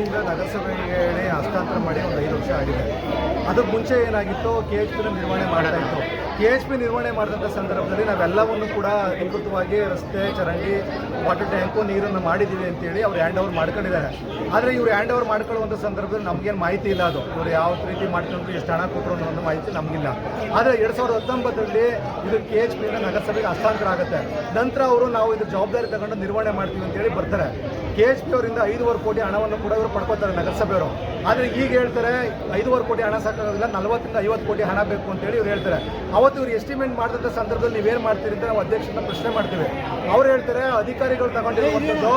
ಪಿಯಿಂದ ನಗರಸಭೆಗೆ ಹೇಳಿ ಹಸ್ತಾಂತರ ಮಾಡಿ ಒಂದು ಐದು ವರ್ಷ ಆಗಿದೆ. ಅದಕ್ಕೆ ಮುಂಚೆ ಏನಾಗಿತ್ತು? ಕೆ ಎಚ್ ಪಿನ ನಿರ್ವಹಣೆ ಮಾಡ್ತಾ ಇತ್ತು. ಕೆ ಎಚ್ ಪಿ ನಿರ್ವಹಣೆ ಮಾಡಿದಂಥ ಸಂದರ್ಭದಲ್ಲಿ ನಾವೆಲ್ಲವನ್ನು ಕೂಡ ಅಧಿಕೃತವಾಗಿ ರಸ್ತೆ, ಚರಂಡಿ, ವಾಟರ್ ಟ್ಯಾಂಕು, ನೀರನ್ನು ಮಾಡಿದ್ದೀವಿ ಅಂತೇಳಿ ಅವ್ರು ಹ್ಯಾಂಡ್ ಓವರ್ ಮಾಡ್ಕೊಂಡಿದ್ದಾರೆ. ಆದರೆ ಇವರು ಹ್ಯಾಂಡ್ ಓವರ್ ಮಾಡ್ಕೊಳ್ಳುವಂಥ ಸಂದರ್ಭದಲ್ಲಿ ನಮಗೇನು ಮಾಹಿತಿ ಇಲ್ಲ ಅದು. ಇವರು ಯಾವ ರೀತಿ ಮಾಡ್ಕೊಂಡ್ರು, ಎಷ್ಟು ಹಣ ಕೊಟ್ಟರು ಅನ್ನೋ ಒಂದು ಮಾಹಿತಿ ನಮಗಿಲ್ಲ. ಆದರೆ ಎರಡು ಸಾವಿರದ ಹತ್ತೊಂಬತ್ತರಲ್ಲಿ ಇದು ಕೆ ಎಚ್ ಪಿಯಿಂದ ನಗರಸಭೆಗೆ ಹಸ್ತಾಂತರ ಆಗುತ್ತೆ. ನಂತರ ಅವರು ನಾವು ಇದು ಜವಾಬ್ದಾರಿ ತಗೊಂಡು ನಿರ್ವಹಣೆ ಮಾಡ್ತೀವಿ ಅಂತೇಳಿ ಬರ್ತಾರೆ. ಕೆ ಎಚ್ ಪಿ ಅವರಿಂದ ಐದೂವರೆ ಕೋಟಿ ಹಣವನ್ನು ಕೂಡ ಇವರು ಪಡ್ಕೋತಾರೆ ನಗರಸಭೆಯವರು. ಆದರೆ ಈಗ ಹೇಳ್ತಾರೆ ಐದೂವರೆ ಕೋಟಿ ಹಣ ಸಾಕಾಗೋದಿಲ್ಲ, ನಲವತ್ತರಿಂದ ಐವತ್ತು ಕೋಟಿ ಹಣ ಬೇಕು ಅಂತೇಳಿ ಇವ್ರು ಹೇಳ್ತಾರೆ. ಅವತ್ತು ಇವ್ರು ಎಸ್ಟಿಮೇಟ್ ಮಾಡಿದಂಥ ಸಂದರ್ಭದಲ್ಲಿ ನೀವೇನು ಮಾಡ್ತೀರಿ ಅಂತ ನಾವು ಅಧ್ಯಕ್ಷರನ್ನ ಪ್ರಶ್ನೆ ಮಾಡ್ತೀವಿ. ಅವ್ರು ಹೇಳ್ತಾರೆ, ಅಧಿಕಾರಿಗಳು ತಗೊಂಡಿರುವಂಥದ್ದು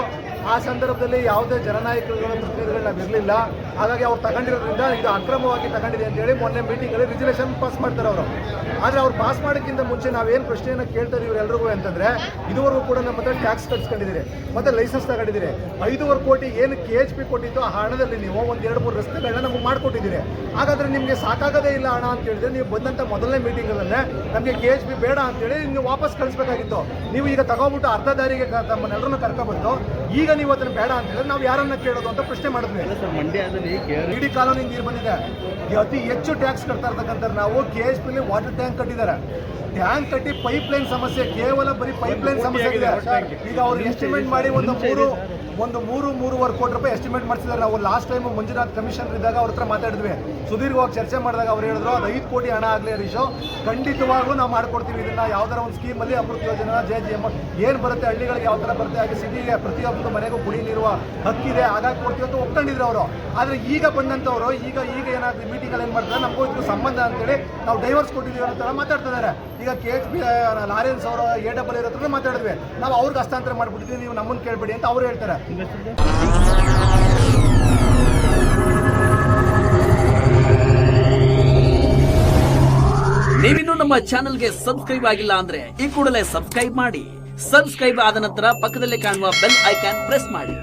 ಆ ಸಂದರ್ಭದಲ್ಲಿ ಯಾವುದೇ ಜನನಾಯಕರುಗಳ ಪ್ರತಿನಿಧಿಗಳು ನಾವು ಇರಲಿಲ್ಲ ಹಾಗಾಗಿ ಅವ್ರು ತಗೊಂಡಿರೋದ್ರಿಂದ ಇದು ಅಕ್ರಮವಾಗಿ ತಗೊಂಡಿದೆ ಅಂತೇಳಿ ಮೊನ್ನೆ ಮೀಟಿಂಗಲ್ಲಿ ರಿಸಲ್ಯೂಷನ್ ಪಾಸ್ ಮಾಡ್ತಾರೆ ಅವರು. ಆದರೆ ಅವ್ರು ಪಾಸ್ ಮಾಡೋಕ್ಕಿಂತ ಮುಂಚೆ ನಾವೇನು ಪ್ರಶ್ನೆಯನ್ನು ಕೇಳ್ತಾ ಇವರೆಲ್ಲರಿಗೂ ಅಂತಂದ್ರೆ, ಇದುವರೆಗೂ ಕೂಡ ನಮ್ಮ ಹತ್ರ ಟ್ಯಾಕ್ಸ್ ಕಟ್ಸ್ಕೊಂಡಿದ್ದೀರಿ, ಮತ್ತೆ ಲೈಸೆನ್ಸ್ ತಗೊಂಡಿದ್ದೀರಿ. ಐದೂವರೆ ಕೋಟಿ ಏನು ಕೆ ಎಚ್ ಪಿ ಕೊಟ್ಟಿತ್ತು, ಆ ಹಣದಲ್ಲಿ ನೀವು ಒಂದು ಎರಡು ಮೂರು ರಸ್ತೆಗಳನ್ನ ನಮಗೆ ಮಾಡಿಕೊಟ್ಟಿದ್ದೀರಿ. ಹಾಗಾದ್ರೆ ನಿಮಗೆ ಸಾಕಾಗದೇ ಇಲ್ಲ ಹಣ ಅಂತ ಹೇಳಿದ್ರೆ ನೀವು ಬಂದಂಥ ಮೊದಲನೇ ಮೀಟಿಂಗಲ್ಲೇ ನಮಗೆ ಕೆ ಎಚ್ ಪಿ ಬೇಡ ಅಂತೇಳಿ ನೀವು ವಾಪಸ್ ಕಳಿಸ್ಬೇಕಾಗಿತ್ತು. ನೀವು ಈಗ ತಗೊಂಡ್ಬಿಟ್ಟು ಅರ್ಧ ದಾರಿಗೆ ತಮ್ಮನ್ನೆಲ್ಲರನ್ನು ಕರ್ಕೊಬಂದು, ಈಗ ನೀವು ಅದನ್ನು ಬೇಡ ಅಂತ ಹೇಳಿದ್ರೆ ನಾವು ಯಾರನ್ನ ಕೇಳೋದು ಅಂತ ಪ್ರಶ್ನೆ ಮಾಡಿದ್ವಿ. ಮಂಡ್ಯ ಇಡೀ ಕಾಲೋನಿ ನೀರು ಬಂದಿದೆ. ಅತಿ ಹೆಚ್ಚು ಟ್ಯಾಕ್ಸ್ ಕಟ್ತಾ ಇರ್ತಕ್ಕಂಥ ನಾವು ಕೆ ಎಸ್ ಪಿಲಿ ವಾಟರ್ ಟ್ಯಾಂಕ್ ಕಟ್ಟಿದ್ದಾರೆ. ಟ್ಯಾಂಕ್ ಕಟ್ಟಿ ಪೈಪ್ ಲೈನ್ ಸಮಸ್ಯೆ ಕೇವಲ ಬರೀ ಪೈಪ್ ಲೈನ್ ಸಮಸ್ಯೆ ಇದೆ. ಈಗ ಅವ್ರು ಎಸ್ಟಿಮೇಟ್ ಮಾಡಿ ಒಂದು ಮೂರು ಒಂದು ಮೂರು, ಮೂರುವರೆ ಕೋಟಿ ರೂಪಾಯಿ ಎಸ್ಟಿಮೇಟ್ ಮಾಡಿಸಿದ್ದಾರೆ. ನಾವು ಲಾಸ್ಟ್ ಟೈಮ್ ಮಂಜುನಾಥ್ ಕಮಿಷನರ್ ಇದ್ದಾಗ ಅವ್ರ ಹತ್ರ ಮಾತಾಡಿದ್ವಿ. ಸುದೀರ್ಘವಾಗಿ ಚರ್ಚೆ ಮಾಡಿದಾಗ ಅವ್ರು ಹೇಳಿದ್ರು, ಅದು ಐದು ಕೋಟಿ ಹಣ ಆಗಲಿ ಹರೀಶು ಖಂಡಿತವಾಗ್ಲೂ ನಾವು ಮಾಡ್ಕೊಡ್ತೀವಿ ಇದನ್ನ. ಯಾವ್ದಾರ ಒಂದು ಸ್ಕೀಮಲ್ಲಿ ಅಮೃತ ಯೋಜನೆ ಜೆ ಜಿ ಎಂ ಏನು ಬರುತ್ತೆ, ಹಳ್ಳಿಗಳಿಗೆ ಯಾವ ಥರ ಬರುತ್ತೆ, ಹಾಗೆ ಸಿಟಿಗೆ ಪ್ರತಿಯೊಬ್ಬರು ಮನೆಗೂ ಕುಡಿ ನೀರುವ ಹಕ್ಕಿದೆ. ಹಾಗಾಗಿ ಕೊಡ್ತೀವಿ ಅಂತ ಒಪ್ಕೊಂಡಿದ್ರು ಅವರು. ಆದರೆ ಈಗ ಬಂದಂಥವ್ರು ಈಗ ಈಗ ಏನಾಗ್ತದೆ ಮೀಟಿಂಗಲ್ಲಿ ಏನು ಮಾಡ್ತಾರೆ, ನಮಗೂ ಇದ್ರ ಸಂಬಂಧ ಅಂತೇಳಿ ನಾವು ಡೈವರ್ಸ್ ಕೊಟ್ಟಿದ್ದೀವಿ ಅನ್ನೋ ಥರ ಮಾತಾಡ್ತಿದ್ದಾರೆ ಈಗ ಕೆ ಎಚ್ ಪಿ ಲಾರೆನ್ಸ್ ಅವರ ಎ ಡಬಲ್ ಇರೋ ಮಾತಾಡಿದ್ವಿ. ನಾವು ಅವ್ರಿಗೆ ಹಸ್ತಾಂತರ ಮಾಡಿಬಿಟ್ಟಿದ್ವಿ, ನೀವು ನಮ್ಮನ್ನು ಕೇಳಬೇಡಿ ಅಂತ ಅವ್ರು ಹೇಳ್ತಾರೆ. ನೀವಿನ್ನೂ ನಮ್ಮ ಚಾನೆಲ್ಗೆ ಸಬ್ಸ್ಕ್ರೈಬ್ ಆಗಿಲ್ಲ ಅಂದ್ರೆ ಈ ಕೂಡಲೇ ಸಬ್ಸ್ಕ್ರೈಬ್ ಮಾಡಿ. ಸಬ್ಸ್ಕ್ರೈಬ್ ಆದ ನಂತರ ಪಕ್ಕದಲ್ಲಿ ಕಾಣುವ ಬೆಲ್ ಐಕಾನ್ ಪ್ರೆಸ್ ಮಾಡಿ.